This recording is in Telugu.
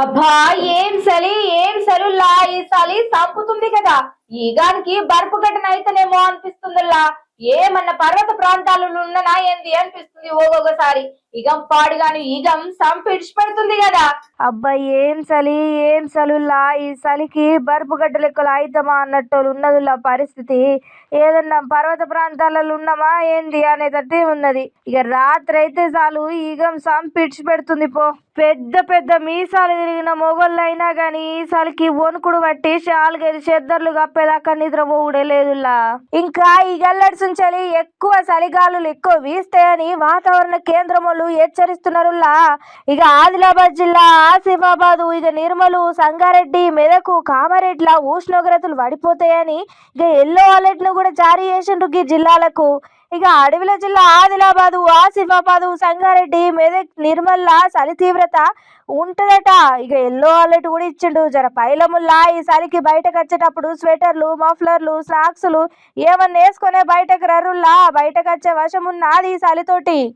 అబ్బా ఏం చలి ఏం సరుల్లా ఈ సలి సంపుతుంది కదా. ఈగానికి బర్పు ఘటన అయితేనేమో అనిపిస్తుందిలా ఏమన్నా పర్వత ప్రాంతాలలో ఉన్ననా ఏంది అనిపిస్తుంది ఒక్కొక్కసారి. ఇగం పాడుగాను ఈగం సంపిడిచి పెడుతుంది కదా. అబ్బా ఏం చలి ఏం చలుల్లా ఈ చలికి బర్పు గడ్డ లెక్కలు అయితమా అన్నట్టు ఉన్నదిలా పరిస్థితి. ఏదన్నా పర్వత ప్రాంతాలలో ఉన్నామా ఏంది అనేటట్టే ఉన్నది. ఇక రాత్రి అయితే చాలు ఈగం సంపిడిచి పెడుతుంది పో. పెద్ద పెద్ద మీసాలు తిరిగిన మొగోళ్ళు అయినా గాని ఈసారికి వణుకుడు వణుకుడు బట్టి షాలుగేది చెద్దర్లు కప్పేదాకా నిద్రపోవుడే లేదులా ఇంకా ఈ గల్లడి చలి ఎక్కువ చలిగాలులు ఎక్కువ వీస్తాయని వాతావరణ కేంద్రం వాళ్ళు హెచ్చరిస్తున్నారులా ఇక ఆదిలాబాద్ జిల్లా ఆసిఫాబాదు ఇక నిర్మలు సంగారెడ్డి మెదకు కామారెడ్డిలా ఉష్ణోగ్రతలు పడిపోతాయని ఇక ఎల్లో అలర్ట్ను కూడా జారీ చేసిండ్రు ఈ జిల్లాలకు. ఇక అడవిల జిల్లా ఆదిలాబాదు ఆసిఫాబాదు సంగారెడ్డి మెదక్ నిర్మల్ల చలి తీవ్రత ఉంటుందట. ఇక ఎల్లో అలర్ట్ కూడా ఇచ్చిండు. జర పైలముల్లా ఈ చలికి బయటకు వచ్చేటప్పుడు స్వెటర్లు మఫ్లర్లు స్నాక్స్లు ఏమన్నా వేసుకునే బయటకు రరుల్లా. బయటకు వచ్చే వశం ఉన్నది ఈ చలితోటి.